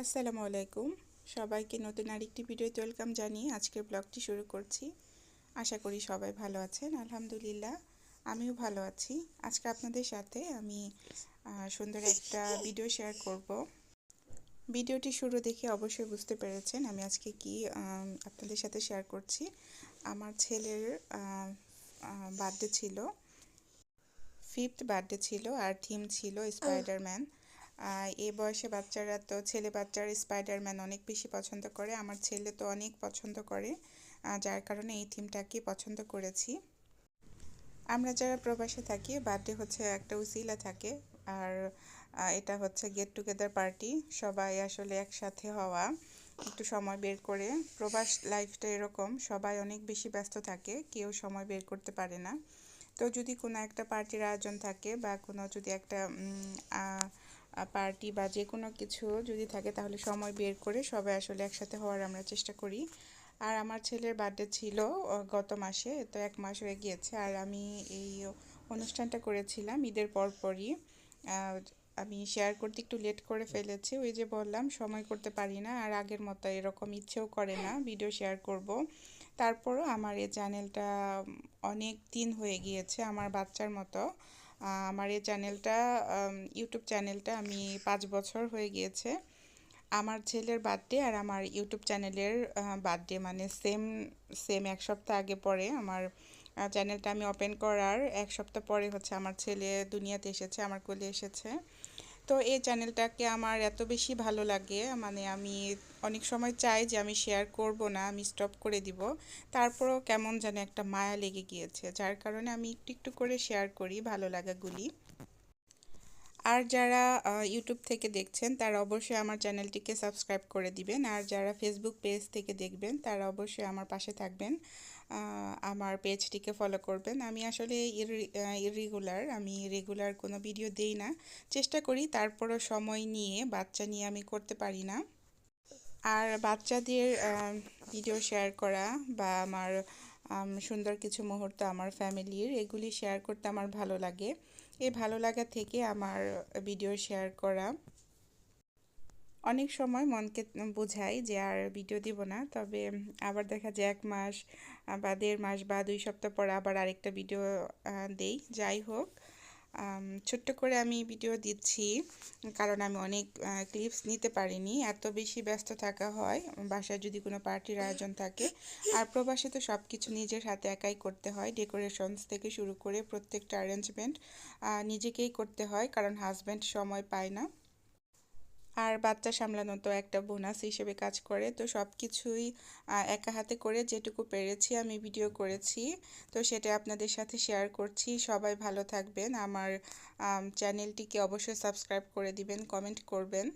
আসসালামু আলাইকুম। সবাইকে নতুন আরেকটি ভিডিওতে ওয়েলকাম জানিয়ে আজকের ব্লগটি শুরু করছি। আশা করি সবাই ভালো আছেন আলহামদুলিল্লাহ। আমিও ভালো আছি। আজকে আপনাদের সাথে আমি সুন্দর একটা ভিডিও শেয়ার করব। ভিডিওটি শুরু দেখে অবশ্যই বুঝতে পেরেছেন আমি আজকে কি আপনাদের সাথে শেয়ার করছি। আমার ছেলের বার্থডে ছিল। ফিফথ বার্থডে ছিল আর থিম ছিল স্পাইডারম্যান এই বয়সে বাচ্চারা তো, ছেলে বাচ্চারা স্পাইডারম্যান অনেক বেশি পছন্দ করে, আমার ছেলে তো অনেক পছন্দ করে যার কারণে এই থিমটাকে পছন্দ করেছি। আমরা যারা প্রবাসে থাকি, বার্থডে হচ্ছে একটা উসিলা থাকে, আর এটা হচ্ছে গেট টুগেদার পার্টি সবাই আসলে একসাথে হওয়া, একটু সময় বের করে। প্রবাস লাইফটা এরকম, সবাই অনেক বেশি ব্যস্ত থাকে, কেউ সময় বের করতে পারে না। তো যদি কোনো একটা পার্টির আয়োজন থাকে, বা কোনো যদি একটা পার্টি বা যে কোনো কিছু যদি থাকে তাহলে সময় বের করে সবাই আসলে একসাথে হওয়ার আমরা চেষ্টা করি। আর আমার ছেলের বার্থডে ছিল গত মাসে, তো এক মাস হয়ে গিয়েছে। আর আমি এই অনুষ্ঠানটা করেছিলাম ঈদের পরপরই। আমি শেয়ার করতে একটু লেট করে ফেলেছি। ওই যে বললাম, সময় করতে পারি না, আর আগের মতো এরকম ইচ্ছেও করে না ভিডিও শেয়ার করব। তারপরও আমার এই চ্যানেলটা অনেক দিন হয়ে গিয়েছে, আমার বাচ্চার মতো। আমার এই চ্যানেলটা ইউটিউব চ্যানেলটা আমি পাঁচ বছর হয়ে গিয়েছে। আমার ছেলের বার্থডে আর আমার ইউটিউব চ্যানেলের বার্থডে মানে সেম সেম এক সপ্তাহ আগে পরে আমার চ্যানেলটা আমি ওপেন করার এক সপ্তাহ পরে হচ্ছে আমার ছেলে দুনিয়াতে এসেছে, আমার কোলে এসেছে। তো এই চ্যানেলটাকে আমার এত বেশি ভালো লাগে মানে আমি অনেক সময় চাই যে আমি শেয়ার করব না, আমি স্টপ করে দিব। তারপরও কেমন যেন একটা মায়া লেগে গিয়েছে, যার কারণে আমি একটু একটু করে শেয়ার করি ভালো লাগাগুলি। আর যারা ইউটিউব থেকে দেখছেন, তারা অবশ্যই আমার চ্যানেলটিকে সাবস্ক্রাইব করে দিবেন। আর যারা ফেসবুক পেজ থেকে দেখবেন, তারা অবশ্যই আমার পাশে থাকবেন। আমার পেজটিকে ফলো করবেন। আমি আসলে ইরেগুলার আমি রেগুলার কোনো ভিডিও দেই না। চেষ্টা করি তারপরও সময় নিয়ে, বাচ্চা নিয়ে আমি করতে পারি না। আর বাচ্চাদের ভিডিও শেয়ার করা বা আমার সুন্দর কিছু মুহূর্ত আমার ফ্যামিলির, এগুলি শেয়ার করতে আমার ভালো লাগে। এই ভালো লাগা থেকে আমার ভিডিও শেয়ার করা। অনেক সময় মনকে বোঝাই যে আর ভিডিও দিব না, তবে আবার দেখা যায় এক মাস বা দেড় মাস বা দুই সপ্তাহ পর আবার আরেকটা ভিডিও দেই। যাই হোক ছোট্ট করে আমি ভিডিও দিচ্ছি, কারণ আমি অনেক ক্লিপস নিতে পারিনি। এত বেশি ব্যস্ত থাকা হয়, বাসায় যদি কোনো পার্টির আয়োজন থাকে। আর প্রবাসে তো সব কিছু নিজের হাতে একাই করতে হয়। ডেকোরেশনস থেকে শুরু করে প্রত্যেকটা অ্যারেঞ্জমেন্ট নিজেকেই করতে হয়, কারণ হাজব্যান্ড সময় পায় না। আর বাচ্চা সামলানো তো একটা বোনাস হিসেবে কাজ করে। তো সব কিছুই একা হাতে করে যেটুকু পেরেছি আমি ভিডিও করেছি। তো সেটা আপনাদের সাথে শেয়ার করছি। সবাই ভালো থাকবেন। আমার চ্যানেলটিকে অবশ্যই সাবস্ক্রাইব করে দিবেন কমেন্ট করবেন।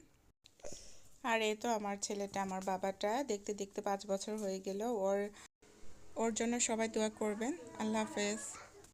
আর এই তো আমার ছেলেটা, আমার বাবাটা। দেখতে দেখতে পাঁচ বছর হয়ে গেল। ওর ওর জন্য সবাই দোয়া করবেন। আল্লাহ হাফেজ।